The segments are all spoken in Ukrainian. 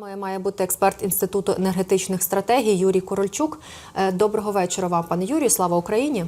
нами має бути експерт Інституту енергетичних стратегій Юрій Корольчук. Е, Доброго вечора вам, пане Юрію. Слава Україні.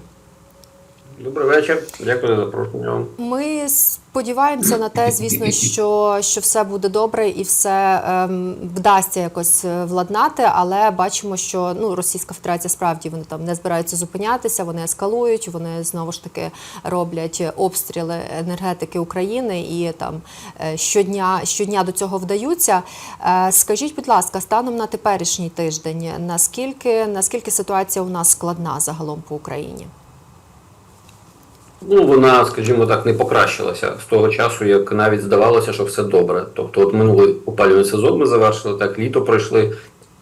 Добрий вечір. Дякую за запрошення. Ми сподіваємося на те, звісно, що, що все буде добре і все ем, вдасться якось е, владнати. Але бачимо, що ну Російська Федерація справді вони там не збираються зупинятися, вони ескалують, вони знову ж таки роблять обстріли енергетики України і там е, щодня щодня до цього вдаються. Е, Скажіть, будь ласка, станом на теперішній тиждень, наскільки наскільки ситуація у нас складна загалом по Україні? Ну, вона, скажімо так, не покращилася з того часу, як навіть здавалося, що все добре. Тобто, от минулий опалювальний сезон ми завершили, так, літо пройшли,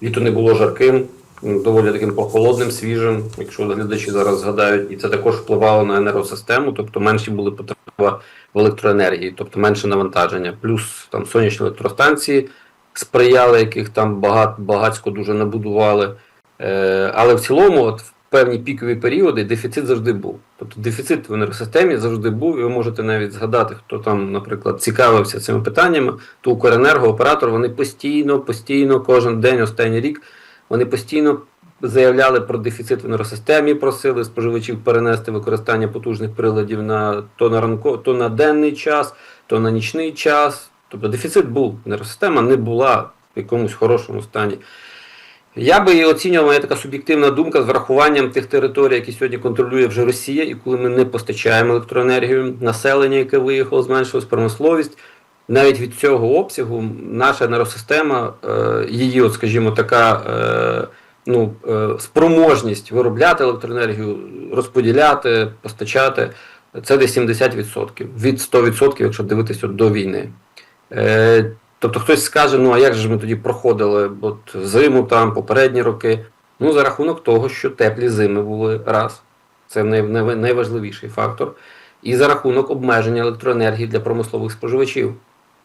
літо не було жарким, доволі таким прохолодним, свіжим, якщо глядачі зараз згадають, і це також впливало на енергосистему, тобто менші були потреба в електроенергії, тобто менше навантаження. Плюс там сонячні електростанції сприяли, яких там багат, багатсько дуже набудували. Е, але в цілому, от певні пікові періоди дефіцит завжди був. Тобто дефіцит в енергосистемі завжди був, і ви можете навіть згадати, хто там, наприклад, цікавився цими питаннями, то Укренерго, оператор, вони постійно, постійно, кожен день, останній рік, вони постійно заявляли про дефіцит в енергосистемі, просили споживачів перенести використання потужних приладів на то на ранко, то на денний час, то на нічний час. Тобто дефіцит був. Енергосистема не була в якомусь хорошому стані. Я би її оцінював, моя така суб'єктивна думка з врахуванням тих територій, які сьогодні контролює вже Росія, і коли ми не постачаємо електроенергію, населення, яке виїхало, зменшилось, промисловість. Навіть від цього обсягу наша енергосистема, е, її, от, скажімо, така е, ну, е, спроможність виробляти електроенергію, розподіляти, постачати, це десь 70%. Від 100%, якщо дивитися до війни. Тобто хтось скаже, ну а як же ми тоді проходили от зиму там, попередні роки? Ну, за рахунок того, що теплі зими були раз. Це най, най, найважливіший фактор. І за рахунок обмеження електроенергії для промислових споживачів.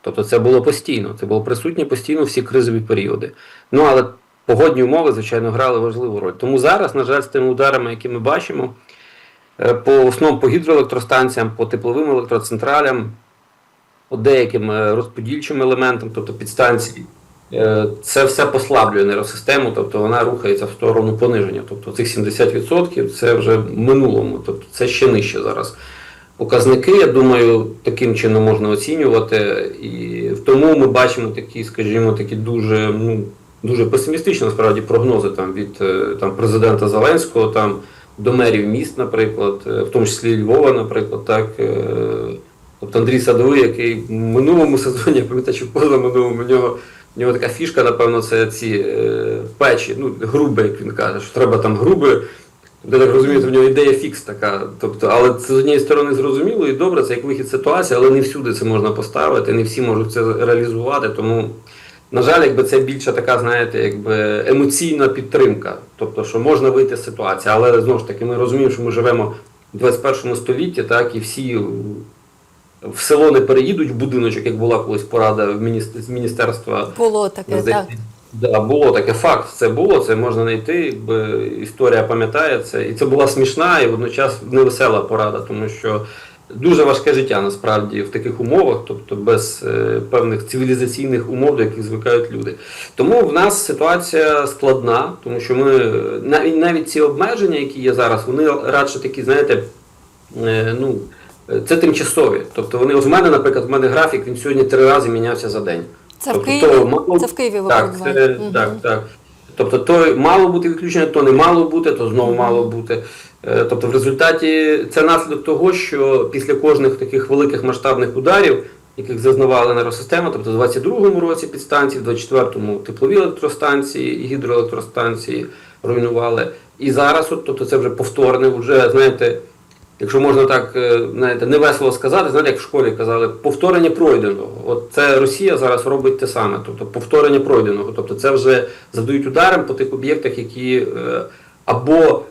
Тобто це було постійно, це було присутнє постійно всі кризові періоди. Ну але погодні умови, звичайно, грали важливу роль. Тому зараз, на жаль, з тими ударами, які ми бачимо, е, по основному по гідроелектростанціям, по тепловим електроцентралям, деяким е, розподільчим елементам, тобто підстанції, е, це все послаблює нейросистему, тобто вона рухається в сторону пониження. Тобто цих 70% це вже в минулому, тобто це ще нижче зараз. Показники, я думаю, таким чином можна оцінювати. І тому ми бачимо такі, скажімо, такі дуже, ну, дуже песимістичні насправді прогнози там, від е, там, президента Зеленського там, до мерів міст, наприклад, в тому числі Львова, наприклад, так. Тобто Андрій Садовий, який в минулому сезоні, я пам'ятаю, чи позаминулому, в нього, в нього така фішка, напевно, це ці е, печі, ну, груби, як він каже, що треба там груби. Я так розумію, в нього ідея фікс така. Тобто, але це з однієї сторони зрозуміло і добре, це як вихід ситуації, але не всюди це можна поставити, не всі можуть це реалізувати. Тому, на жаль, якби це більше така, знаєте, якби емоційна підтримка. Тобто, що можна вийти з ситуації, але знову ж таки ми розуміємо, що ми живемо в 21 столітті, так, і всі в село не переїдуть в будиночок, як була колись порада в міністр- з міністерства. Було таке, так. Да, було таке факт. Це було, це можна знайти. Історія пам'ятає це. І це була смішна і водночас невесела порада, тому що дуже важке життя насправді в таких умовах, тобто без е, певних цивілізаційних умов, до яких звикають люди. Тому в нас ситуація складна, тому що ми навіть навіть ці обмеження, які є зараз, вони радше такі, знаєте, е, ну. Це тимчасові. Тобто вони, в мене, наприклад, в мене графік, він сьогодні три рази мінявся за день. Це в Тобто Києві? то мало- Це в Києві так, це? Мгм. так, так. Тобто то мало бути відключення, то не мало бути, то знову мало бути. Е, Тобто, в результаті це наслідок того, що після кожних таких великих масштабних ударів, яких зазнавала енергосистема, тобто в 22-му році підстанції, в 24-му теплові електростанції і гідроелектростанції руйнували. І зараз, от, тобто це вже повторне, вже знаєте. Якщо можна так е, знаєте, невесело сказати, знаєте, як в школі казали, повторення пройденого. От це Росія зараз робить те саме, тобто повторення пройденого. Тобто це вже завдають ударом по тих об'єктах, які е, або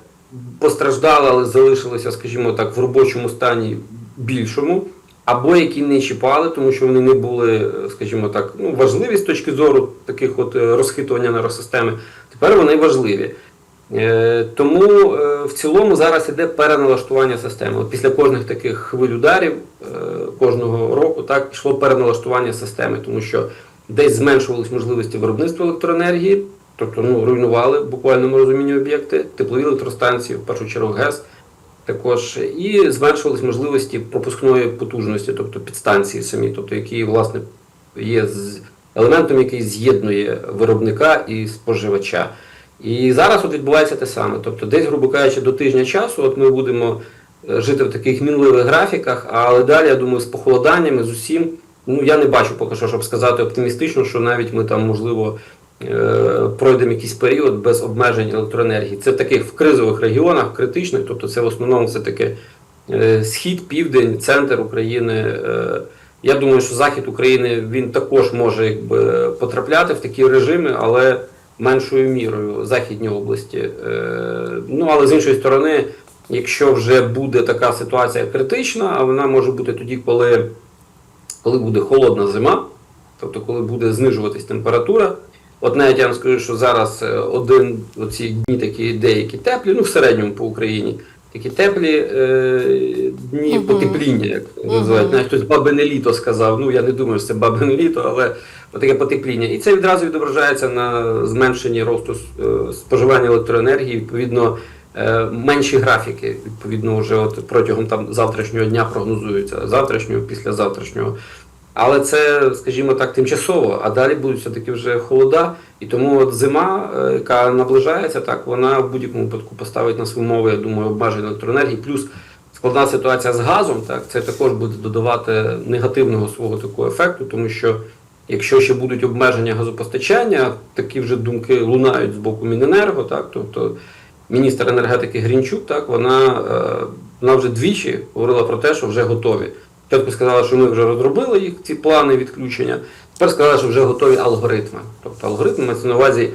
постраждали, але залишилися, скажімо так, в робочому стані більшому, або які не чіпали, тому що вони не були, е, скажімо так, ну, важливі з точки зору таких от розхитування нейросистеми. Тепер вони важливі. Е, Тому е, в цілому зараз іде переналаштування системи. Після кожних таких хвиль ударів е, кожного року так пішло переналаштування системи, тому що десь зменшувались можливості виробництва електроенергії, тобто ну, руйнували в буквальному розумінні об'єкти, теплові електростанції, в першу чергу ГЕС. Також і зменшувались можливості пропускної потужності, тобто підстанції самі, тобто які власне є елементом, який з'єднує виробника і споживача. І зараз от відбувається те саме. Тобто, десь, грубо кажучи, до тижня часу, от ми будемо е, жити в таких мінливих графіках, але далі, я думаю, з похолоданнями, з усім, ну я не бачу поки що, щоб сказати оптимістично, що навіть ми там, можливо, е, пройдемо якийсь період без обмежень електроенергії. Це в таких в кризових регіонах, критичних, тобто це в основному все таки е, схід, південь, центр України. Я думаю, що захід України він також може якби, потрапляти в такі режими, але меншою мірою західні області. Е, Ну але з іншої сторони, якщо вже буде така ситуація критична, а вона може бути тоді, коли, коли буде холодна зима, тобто коли буде знижуватись температура. От навіть я вам скажу, що зараз е, один оці дні такі деякі теплі, ну в середньому по Україні, такі теплі е, дні Мгм. потепління, як називають. Навіть хтось бабине літо сказав. Ну я не думаю, що це бабине літо, але таке потепління. І це відразу відображається на зменшенні росту е, споживання електроенергії, відповідно. е, Менші графіки, відповідно, вже от протягом там завтрашнього дня прогнозуються, завтрашнього, післязавтрашнього. Але це, скажімо так, тимчасово, а далі будуть все-таки вже холода. І тому от зима, е, яка наближається, так вона в будь-якому випадку поставить на свої мови, я думаю, обмеження електроенергії. Плюс складна ситуація з газом, так це також буде додавати негативного свого такого ефекту, тому що якщо ще будуть обмеження газопостачання, такі вже думки лунають з боку Міненерго, так тобто міністр енергетики Грінчук, так вона, е, вона вже двічі говорила про те, що вже готові. Спочатку сказала, що ми вже розробили їх ці плани відключення. Тепер сказала, що вже готові алгоритми. Тобто алгоритми мається на увазі,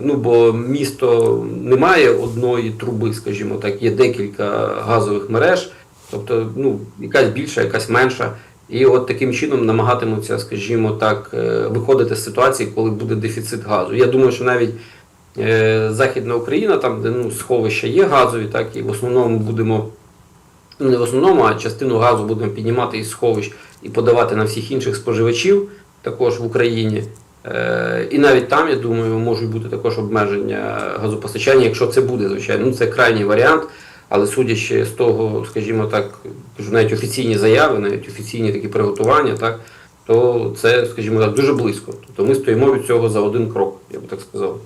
ну бо місто не має одної труби, скажімо так, є декілька газових мереж, тобто ну, якась більша, якась менша. І от таким чином намагатимуться, скажімо так, е, виходити з ситуації, коли буде дефіцит газу. Я думаю, що навіть е, Західна Україна, там, де ну, сховища є газові, так і в основному будемо ну, не в основному, а частину газу будемо піднімати із сховищ і подавати на всіх інших споживачів, також в Україні. Е, І навіть там, я думаю, можуть бути також обмеження газопостачання, якщо це буде, звичайно. Ну, це крайній варіант, але судячи з того, скажімо так, навіть офіційні заяви, навіть офіційні такі приготування, так, то це, скажімо так, дуже близько. Тобто ми стоїмо від цього за один крок, я би так сказав.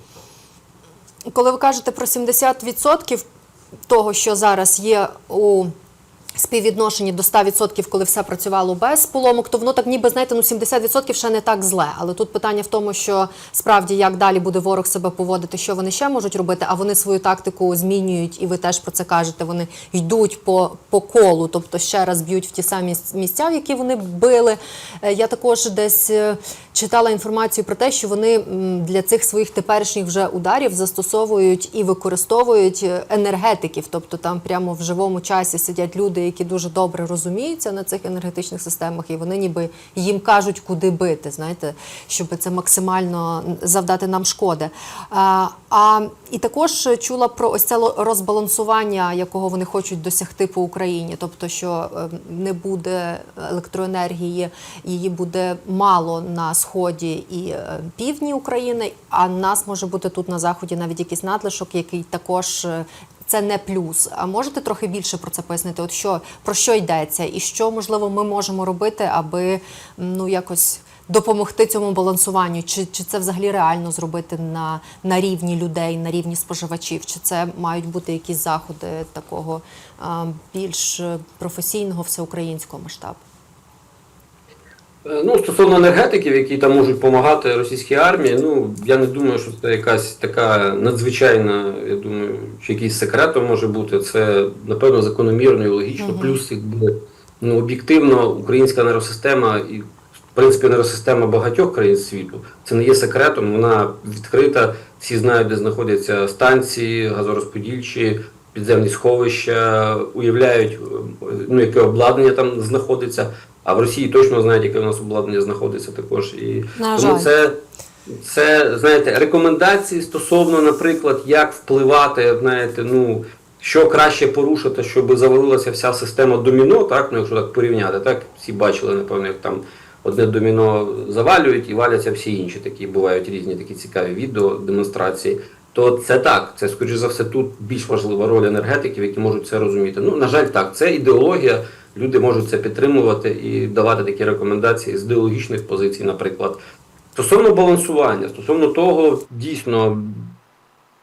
Коли ви кажете про 70% того, що зараз є у співвідношенні до 100%, коли все працювало без поломок, то воно так ніби, знаєте, ну 70% ще не так зле. Але тут питання в тому, що справді як далі буде ворог себе поводити, що вони ще можуть робити, а вони свою тактику змінюють, і ви теж про це кажете. Вони йдуть по, по колу, тобто ще раз б'ють в ті самі місця, в які вони били. Е, Я також десь е, читала інформацію про те, що вони для цих своїх теперішніх вже ударів застосовують і використовують е, енергетиків, тобто там прямо в живому часі сидять люди, які дуже добре розуміються на цих енергетичних системах, і вони ніби їм кажуть, куди бити, знаєте, щоб це максимально завдати нам шкоди. А, а і також чула про ось це розбалансування, якого вони хочуть досягти по Україні, тобто, що е, не буде електроенергії, її буде мало на сході і е, півдні України, а нас може бути тут на заході навіть якийсь надлишок, який також. е, Це не плюс. А можете трохи більше про це пояснити? От що про що йдеться, і що можливо ми можемо робити, аби ну якось допомогти цьому балансуванню? Чи, чи це взагалі реально зробити на, на рівні людей, на рівні споживачів? Чи це мають бути якісь заходи такого більш е, професійного всеукраїнського масштабу? Е, Ну, стосовно енергетиків, які там можуть допомагати російській армії, ну я не думаю, що це якась така надзвичайна, я думаю, чи якийсь секретом може бути. Це напевно закономірно і логічно. Мгм. Плюс якби ну об'єктивно українська енергосистема і в принципі енергосистема багатьох країн світу. Це не є секретом. Вона відкрита. Всі знають, де знаходяться станції, газорозподільчі, підземні сховища, уявляють, е, ну яке обладнання там знаходиться. А в Росії точно знають, яке у нас обладнання знаходиться також. І На тому це, це знаєте, рекомендації стосовно, наприклад, як впливати, знаєте, ну. Що краще порушити, щоб завалилася вся система доміно, так, ну якщо так порівняти, так всі бачили, напевно, як там одне доміно завалюють і валяться всі інші. Такі бувають різні такі цікаві відео, демонстрації. То це так, це скоріш за все тут більш важлива роль енергетиків, які можуть це розуміти. Ну на жаль, так, це ідеологія. Люди можуть це підтримувати і давати такі рекомендації з ідеологічних позицій, наприклад. Стосовно балансування, стосовно того, дійсно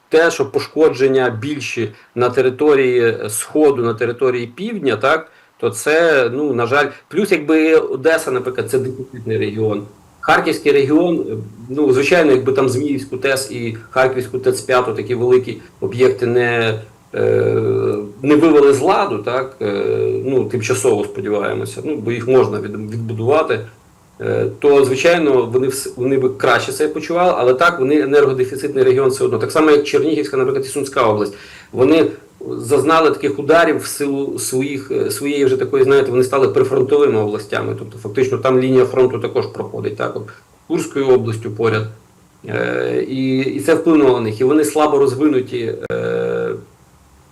те, що пошкодження більші на території Сходу, на території Півдня, так, то це, ну, на жаль, плюс якби Одеса, наприклад, це дефіцитний регіон. Харківський регіон, ну, звичайно, якби там Зміївську ТЕС і Харківську ТЕЦ-5 такі великі об'єкти не, не вивели з ладу, так, е, ну, тимчасово сподіваємося, ну, бо їх можна відбудувати е, то звичайно вони вони би краще себе почували, але так вони енергодефіцитний регіон все одно. Так само, як Чернігівська, наприклад, і Сумська область. Вони зазнали таких ударів в силу своїх е, своєї вже такої, знаєте, вони стали прифронтовими областями. Тобто, фактично, там лінія фронту також проходить, так Курською областю поряд. І, і це вплинуло на них. І вони слабо розвинуті.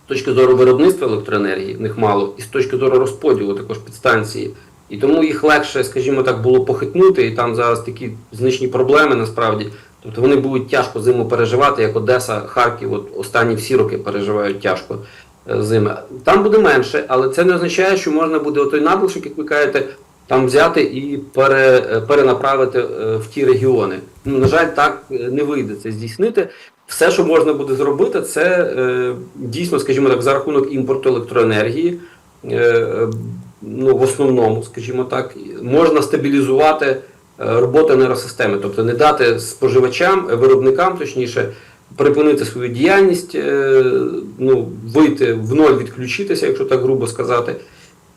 З точки зору виробництва електроенергії, в них мало, і з точки зору розподілу також підстанції. І тому їх легше, скажімо так, було похитнути, і там зараз такі значні проблеми насправді. Тобто вони будуть тяжко зиму переживати, як Одеса, Харків, от останні всі роки переживають тяжко е, зими. Там буде менше, але це не означає, що можна буде отой надлишок, як ви кажете, там взяти і пере, е, перенаправити е, в ті регіони. Ну, на жаль, так не вийде це здійснити. Все, що можна буде зробити, це е, дійсно, скажімо так, за рахунок імпорту електроенергії. Е, ну, в основному, скажімо так, можна стабілізувати е, роботу енергосистеми, тобто не дати споживачам, виробникам, точніше, припинити свою діяльність, е, ну, вийти в ноль, відключитися, якщо так грубо сказати.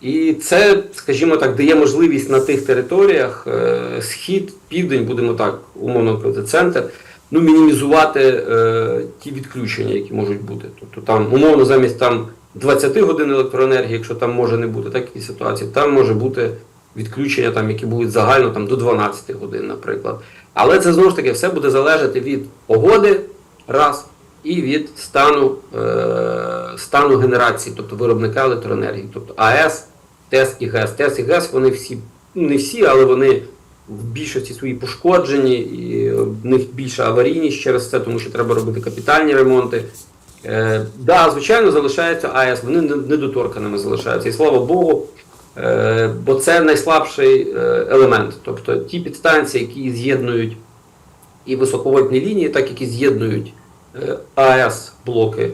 І це, скажімо так, дає можливість на тих територіях, е, схід, південь, будемо так, умовно казати, центр, ну, мінімізувати е, ті відключення, які можуть бути. Тобто там, умовно, замість там 20 годин електроенергії, якщо там може не бути такі ситуації, там може бути відключення, там, які будуть загально там, до 12 годин, наприклад. Але це знову ж таки все буде залежати від погоди, раз, і від стану, е, стану генерації, тобто виробника електроенергії, тобто АЕС, ТЕС і ГЕС. ТЕС і ГЕС, вони всі, ну не всі, але вони в більшості свої пошкоджені, і в них більша аварійність через це, тому що треба робити капітальні ремонти. Е, да, звичайно, залишаються АЕС, вони недоторканими залишаються. І слава Богу, е, бо це найслабший е, елемент. Тобто ті підстанції, які з'єднують і високовольтні лінії, так які з'єднують е, АЕС блоки.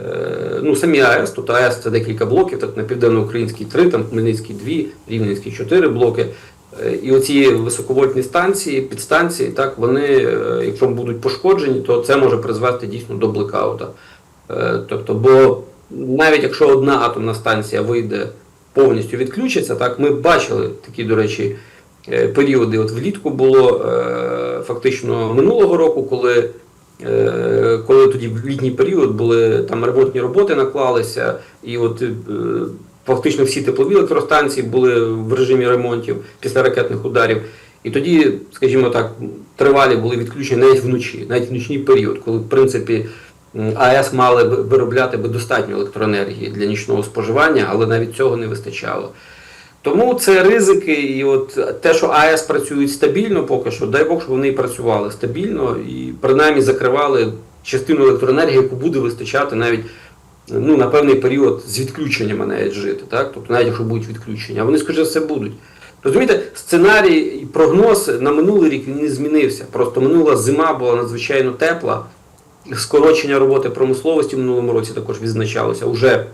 Е, ну, самі АЕС, тобто АЕС це декілька блоків, так на південноукраїнській 3, там Хмельницький 2, Рівненський 4 блоки. І оці високовольтні станції, підстанції, так, вони, е, якщо будуть пошкоджені, то це може призвести дійсно до блекаута. Е, Тобто, бо навіть якщо одна атомна станція вийде повністю відключиться, так ми бачили такі, до речі, е, періоди. От влітку було фактично минулого року, коли, коли тоді в літній період були там ремонтні роботи наклалися, і от фактично всі теплові електростанції були в режимі ремонтів після ракетних ударів. І тоді, скажімо так, тривалі були відключені навіть вночі, навіть в нічний період, коли в принципі АЕС мали виробляти би достатньо електроенергії для нічного споживання, але навіть цього не вистачало. Тому це ризики, і от те, що АЕС працюють стабільно поки що, дай Бог, щоб вони і працювали стабільно і принаймні закривали частину електроенергії, яку буде вистачати навіть ну, на певний період з відключеннями навіть жити. Так? Тобто навіть якщо будуть відключення, а вони, скоріше все, будуть. Розумієте, сценарій і прогноз на минулий рік він не змінився. Просто минула зима була надзвичайно тепла. Скорочення роботи промисловості в минулому році також відзначалося. Уже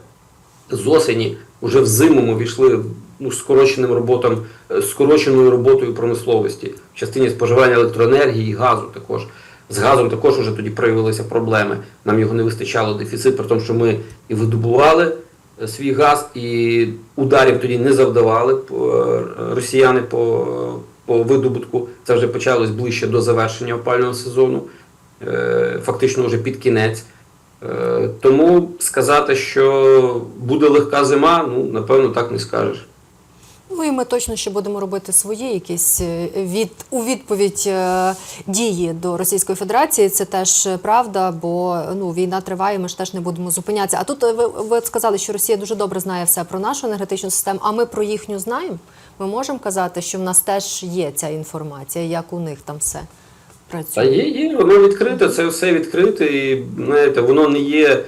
з осені, уже в зиму ми війшли ну, скороченим роботам, е, скороченою роботою промисловості в частині споживання електроенергії і газу також. З газом також вже тоді проявилися проблеми. Нам його не вистачало дефіцит, при тому, що ми і видобували е, свій газ, і ударів тоді не завдавали е, росіяни по, по видобутку. Це вже почалось ближче до завершення опального сезону, е, фактично вже під кінець. Тому сказати, що буде легка зима, ну напевно так не скажеш. Ну і ми точно ще будемо робити свої якісь е, від у відповідь е, дії до Російської Федерації. Це теж е, правда, бо ну війна триває. Ми ж теж не будемо зупинятися. А тут ви, ви сказали, що Росія дуже добре знає все про нашу енергетичну систему. А ми про їхню знаємо. Ми можемо казати, що в нас теж є ця інформація, як у них там все Та працює. є, є, воно відкрите, це все відкрите, і знаєте, воно не є,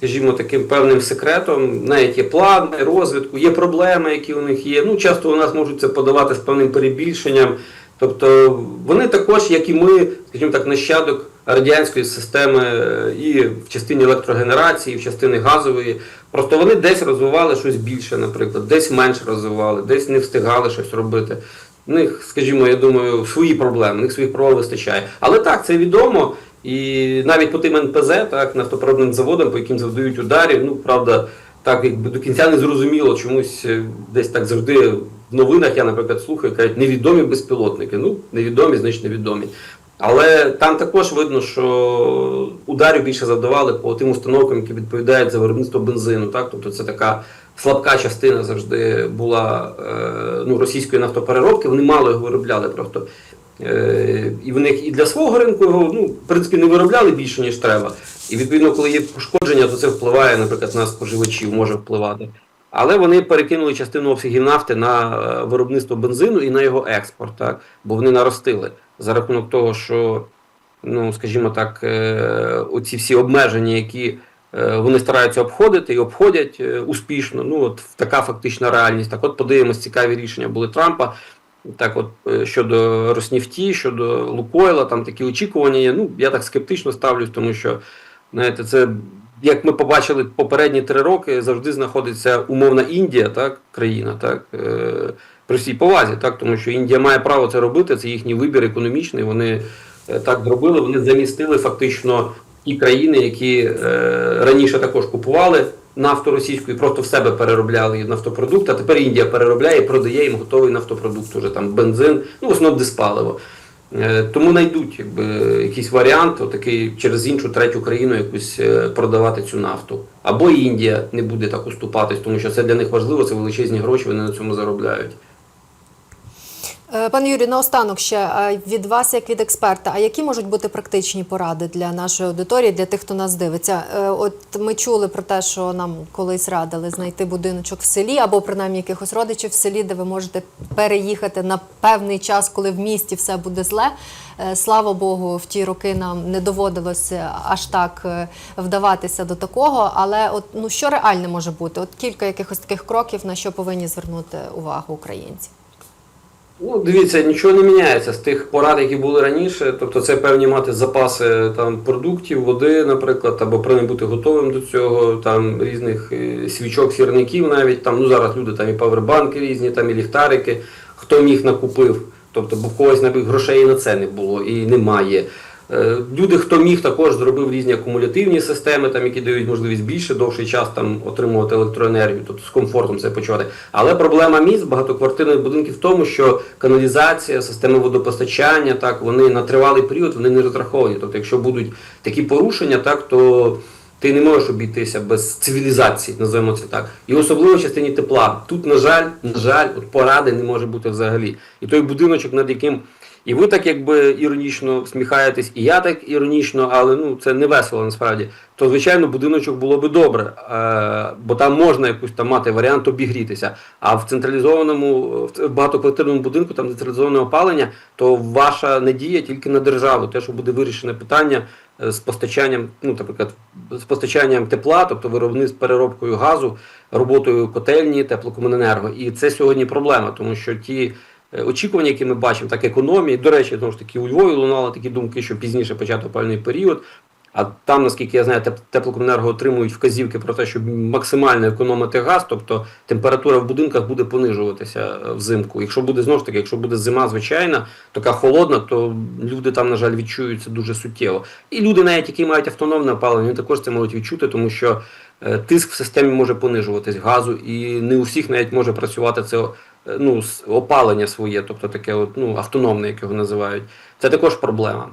скажімо, таким певним секретом. Навіть є плани розвитку, є проблеми, які у них є. Ну, часто у нас можуть це подавати з певним перебільшенням. Тобто вони також, як і ми, скажімо так, нащадок радянської системи е, і в частині електрогенерації, і в частині газової. Просто вони десь розвивали щось більше, наприклад, десь менше розвивали, десь не встигали щось робити. У них, скажімо, я думаю, свої проблеми, у них своїх проблем вистачає. Але так, це відомо. І навіть по тим НПЗ, так, нафтопереробним заводам, по яким завдають ударів, ну правда, так якби до кінця не зрозуміло, чомусь е, десь так завжди в новинах я, наприклад, слухаю, кажуть, невідомі безпілотники. Ну, невідомі, значить невідомі. Але там також видно, що ударів більше завдавали по тим установкам, які відповідають за виробництво бензину. Так? Тобто це така слабка частина завжди була е, ну, російської нафтопереробки. Вони мало його виробляли просто. Е, і в них і для свого ринку його ну, в принципі не виробляли більше, ніж треба. І відповідно, коли є пошкодження, то це впливає, наприклад, на споживачів, може впливати. Але вони перекинули частину обсягів нафти на е, виробництво бензину і на його експорт, так? бо вони наростили за рахунок того, що, ну, скажімо так, е, оці всі обмеження, які вони стараються обходити і обходять успішно. Ну, от така фактична реальність. Так, от подивимось, цікаві рішення були Трампа. Так, от е, щодо Роснефті, щодо Лукойла, там такі очікування є. Ну, я так скептично ставлюсь, тому що, знаєте, це, як ми побачили попередні три роки, завжди знаходиться умовна Індія, так, країна, так, е, при всій повазі, так, тому що Індія має право це робити, це їхній вибір економічний. Вони е, так зробили, вони замістили фактично ті країни, які е, раніше також купували нафту російську і просто в себе переробляли нафтопродукт, а тепер Індія переробляє і продає їм готовий нафтопродукт, уже там бензин, ну в основному диспаливо. Е, Тому знайдуть якби, якийсь варіант, отакий через іншу третю країну якусь е, продавати цю нафту. Або Індія не буде так уступатись, тому що це для них важливо, це величезні гроші, вони на цьому заробляють. Е, Пане Юрію, наостанок ще е, від вас, як від експерта, а які можуть бути практичні поради для нашої аудиторії, для тих, хто нас дивиться? Е, От ми чули про те, що нам колись радили знайти будиночок в селі, або принаймні якихось родичів в селі, де ви можете переїхати на певний час, коли в місті все буде зле. Слава Богу, в ті роки нам не доводилося аж так вдаватися до такого. Але от ну що реальне може бути? От кілька якихось таких кроків, на що повинні звернути увагу українці. Ну, дивіться, нічого не міняється з тих порад, які були раніше. Тобто це певні мати запаси там продуктів, води, наприклад, або принаймні бути готовим до цього, там різних е, свічок, сірників навіть там. Ну зараз люди там і павербанки різні, там і ліхтарики. Хто міг накупив. Тобто, бо в когось навіть грошей на це не було і немає. Е, Люди, хто міг, також зробив різні акумулятивні системи, там, які дають можливість більше довший час там отримувати електроенергію, тобто з комфортом це почувати. Але проблема міст багатоквартирних будинків в тому, що каналізація, системи водопостачання, так вони на тривалий період вони не розраховані. Тобто, якщо будуть такі порушення, так то ти не можеш обійтися без цивілізації, називаємо це так. І особливо в частині тепла. Тут, на жаль, на жаль, от поради не може бути взагалі. І той будиночок, над яким і ви так якби іронічно всміхаєтесь, і я так іронічно, але ну це не весело насправді. То звичайно будиночок було би добре, е, бо там можна якусь там мати варіант обігрітися. А в централізованому в багатоквартирному будинку, там де централізоване опалення, то ваша надія тільки на державу, те, що буде вирішене питання е, з постачанням, ну наприклад, з постачанням тепла, тобто виробництв переробкою газу, роботою котельні, теплокомуненерго. І це сьогодні проблема, тому що ті. Е, Очікування, які ми бачимо, так економії. До речі, знову ж таки, у Львові лунали такі думки, що пізніше почати опальний період. А там, наскільки я знаю, теп- теплокомуненерго отримують вказівки про те, щоб максимально економити газ, тобто температура в будинках буде понижуватися е, взимку. Якщо буде знову ж таки, якщо буде зима звичайна, така холодна, то люди там, на жаль, відчують це дуже суттєво. І люди, навіть які мають автономне опалення, вони також це можуть відчути, тому що е, тиск в системі може понижуватись газу, і не у всіх навіть може працювати це. Е, Ну, опалення своє, тобто таке от, ну, автономне, як його називають, це також проблема.